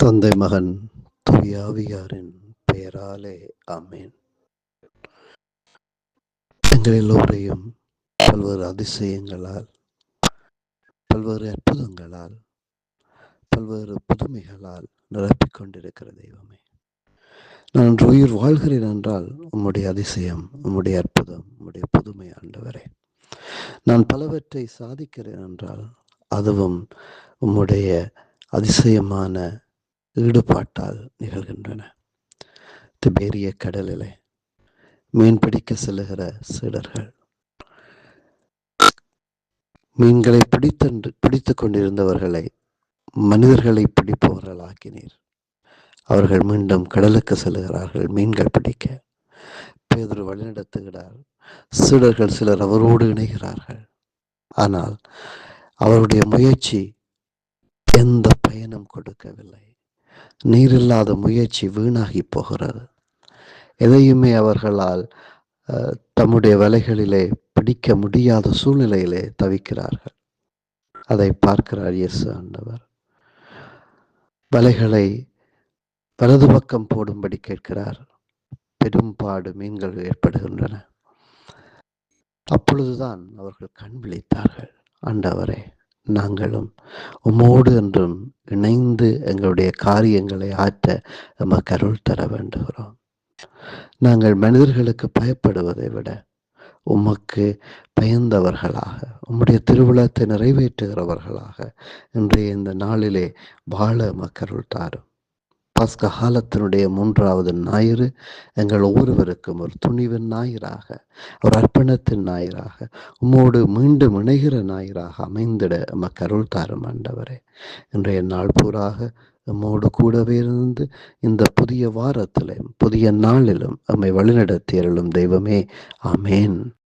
தந்தை மகன் துயாவியாரின் பெயராலே ஆமேன். எங்கள் எல்லோரையும் பல்வேறு அதிசயங்களால் பல்வேறு அற்புதங்களால் பல்வேறு புதுமைகளால் நிரப்பிக் கொண்டிருக்கிற தெய்வமே. நான் இன்று உயிர் வாழ்கிறேன் என்றால் உம்முடைய அதிசயம் உம்முடைய அற்புதம் உம்முடைய புதுமை ஆண்டவரே. நான் பலவற்றை சாதிக்கிறேன் என்றால் அதுவும் உம்முடைய அதிசயமான ஈடுபாட்டால் நிகழ்கின்றன. திபேரிய கடலிலே மீன் பிடிக்க செல்லுகிற சீடர்கள். மீன்களை பிடித்தென்று பிடித்துக் கொண்டிருந்தவர்களை மனிதர்களை பிடிப்பவர்கள் ஆக்கினீர் அவர்கள் மீண்டும் கடலுக்கு செல்லுகிறார்கள் மீன்கள் பிடிக்க. பேதொரு வழிநடத்துகிறார். சீடர்கள் சிலர் அவரோடு இணைகிறார்கள். ஆனால் அவருடைய முயற்சி எந்த பயனும் கொடுக்கவில்லை. நீரில்லாத முயற்சி வீணாகி போகிறது. எதையுமே அவர்களால் தம்முடைய வலைகளிலே பிடிக்க முடியாத சூழ்நிலையிலே தவிக்கிறார்கள். அதை பார்க்கிறார் இயேசு ஆண்டவர். வலைகளை வலது பக்கம் போடும்படி கேட்கிறார். பெரும்பாடு மீன்கள் ஏற்படுகின்றன. அப்பொழுதுதான் அவர்கள் கண் விழித்தார்கள். ஆண்டவரே நாங்களும் உம்மோடு என்றும் இணைந்து எங்களுடைய காரியங்களை ஆற்ற எமக்கு அருள் தர வேண்டுகிறோம். நாங்கள் மனிதர்களுக்கு பயப்படுவதை விட உமக்கு பயந்தவர்களாக உம்முடைய திருவிழாத்தை நிறைவேற்றுகிறவர்களாக இன்றைய இந்த நாளிலே வாழ மக்கருள் தாரும். பஸ்க காலத்தினுடைய மூன்றாவது ஞாயிறு எங்கள் ஒவ்வொருவருக்கும் ஒரு துணிவின் ஞாயிறாக ஒரு அர்ப்பணத்தின் ஞாயிறாக உம்மோடு மீண்டும் இணைகிற ஞாயிறாக அமைந்திட எமக்கு அருள் தாரும் ஆண்டவரே. இன்றைய நாள் பூராக நம்மோடு கூடவே இருந்து இந்த புதிய வாரத்திலும் புதிய நாளிலும் நம்மை வழிநடத்தி அருளும் தெய்வமே. ஆமேன்.